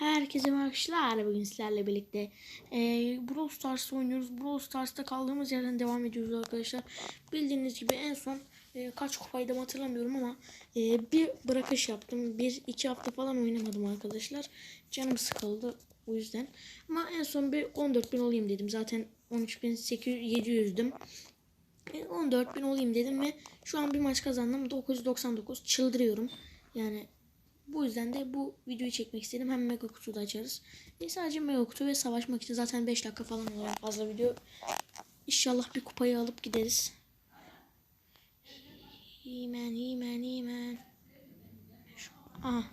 Herkese merhabalar. Bugün sizlerle birlikte e, Brawl Stars oynuyoruz. Brawl Stars'ta kaldığımız yerden devam ediyoruz arkadaşlar. Bildiğiniz gibi en son e, kaç kupaydım hatırlamıyorum ama e, bir bırakış yaptım. Bir iki hafta falan oynamadım arkadaşlar. Canım sıkıldı o yüzden. Ama en son bir 14.000 olayım dedim. Zaten 13.700'düm. E, 14.000 olayım dedim ve şu an bir maç kazandım. 999 çıldırıyorum. Yani bu yüzden de bu videoyu çekmek istedim. Hem mega kutu da açarız. E sadece mega kutu ve savaşmak için zaten 5 dakika falan oluyor fazla video. İnşallah bir kupayı alıp gideriz. Hemen hemen hemen. Aha.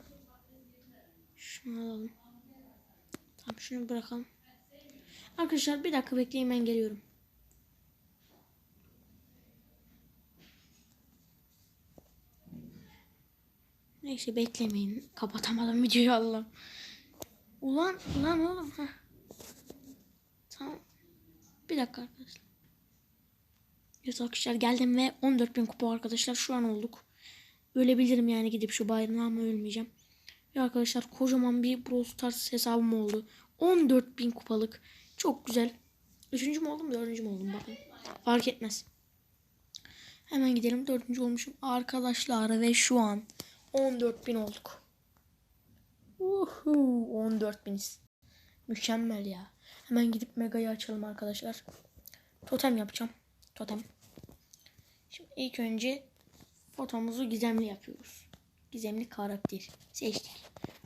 Şunu alalım. Tamam şunu bırakalım. Arkadaşlar bir dakika bekleyin ben geliyorum. Neyse beklemeyin. Kapatamadım videoyu Allah. Ulan ulan oğlum. Heh. Tamam. Bir dakika arkadaşlar. Evet arkadaşlar geldim ve 14.000 kupa arkadaşlar şu an olduk. Ölebilirim yani gidip şu bayrağı ama ölmeyeceğim. Ve arkadaşlar kocaman bir Brawl Stars hesabım oldu. 14.000 kupalık. Çok güzel. Üçüncü mü oldum dördüncü mü oldum bakın. Fark etmez. Hemen gidelim dördüncü olmuşum. Arkadaşlar ve şu an 14.000 olduk. Uhu 14.000'iz. Mükemmel ya. Hemen gidip Mega'yı açalım arkadaşlar. Totem yapacağım. Totem. Şimdi ilk önce fotomuzu gizemli yapıyoruz. Gizemli karakter. Seçtik.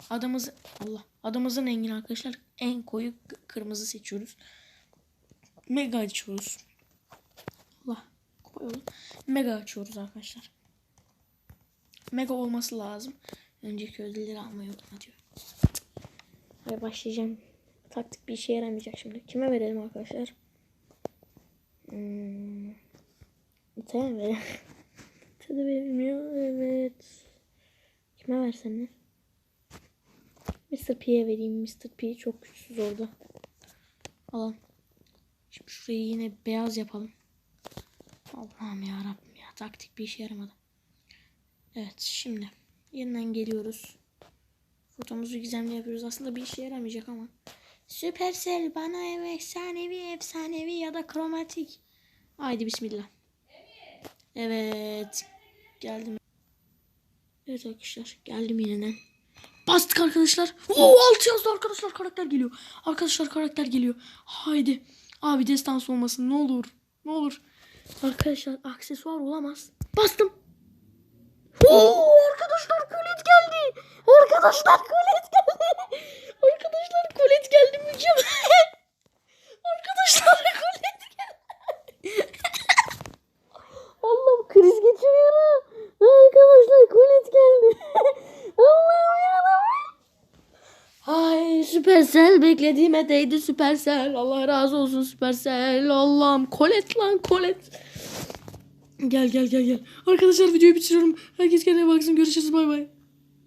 Adımızı Allah. Adımızın rengini arkadaşlar en koyu kırmızı seçiyoruz. Mega açıyoruz. Allah. Yolu. Mega açıyoruz arkadaşlar. Mega olması lazım. Önceki ödülleri almayı unutma diyor. Ve başlayacağım. Taktik bir işe yaramayacak şimdi. Kime verelim arkadaşlar? Hmm. İta'ya mı verelim? Tadı vermiyor. Evet. Kime versem ne? Mr. P'ye vereyim. Mr. P çok güçsüz orada. Alalım. Şimdi şurayı yine beyaz yapalım. Allah'ım ya Rabbim ya. Taktik bir işe yaramadı. Evet şimdi yeniden geliyoruz. Fotomuzu gizemli yapıyoruz. Aslında bir işe yaramayacak ama. Süpersel bana ev efsanevi efsanevi ya da kromatik. Haydi bismillah. Evet. Geldim. Evet arkadaşlar geldim yeniden. Bastık arkadaşlar. Oo 6 yazdı arkadaşlar karakter geliyor. Arkadaşlar karakter geliyor. Haydi. Abi destans olmasın ne olur. Ne olur. Arkadaşlar aksesuar olamaz. Bastım. Oo, arkadaşlar kolet geldi. Arkadaşlar kolet geldi. Arkadaşlar kolet geldi mükemmel. Arkadaşlar kolet geldi. Allah'ım kriz geçiriyorum. Arkadaşlar kolet geldi. Allah'ım yarabbim. Ay Süpersel beklediğime değdi Süpersel. Allah razı olsun Süpersel. Allah'ım kolet lan kolet. Gel gel gel gel. Arkadaşlar videoyu bitiriyorum. Herkes kendine baksın. Görüşürüz bay bay.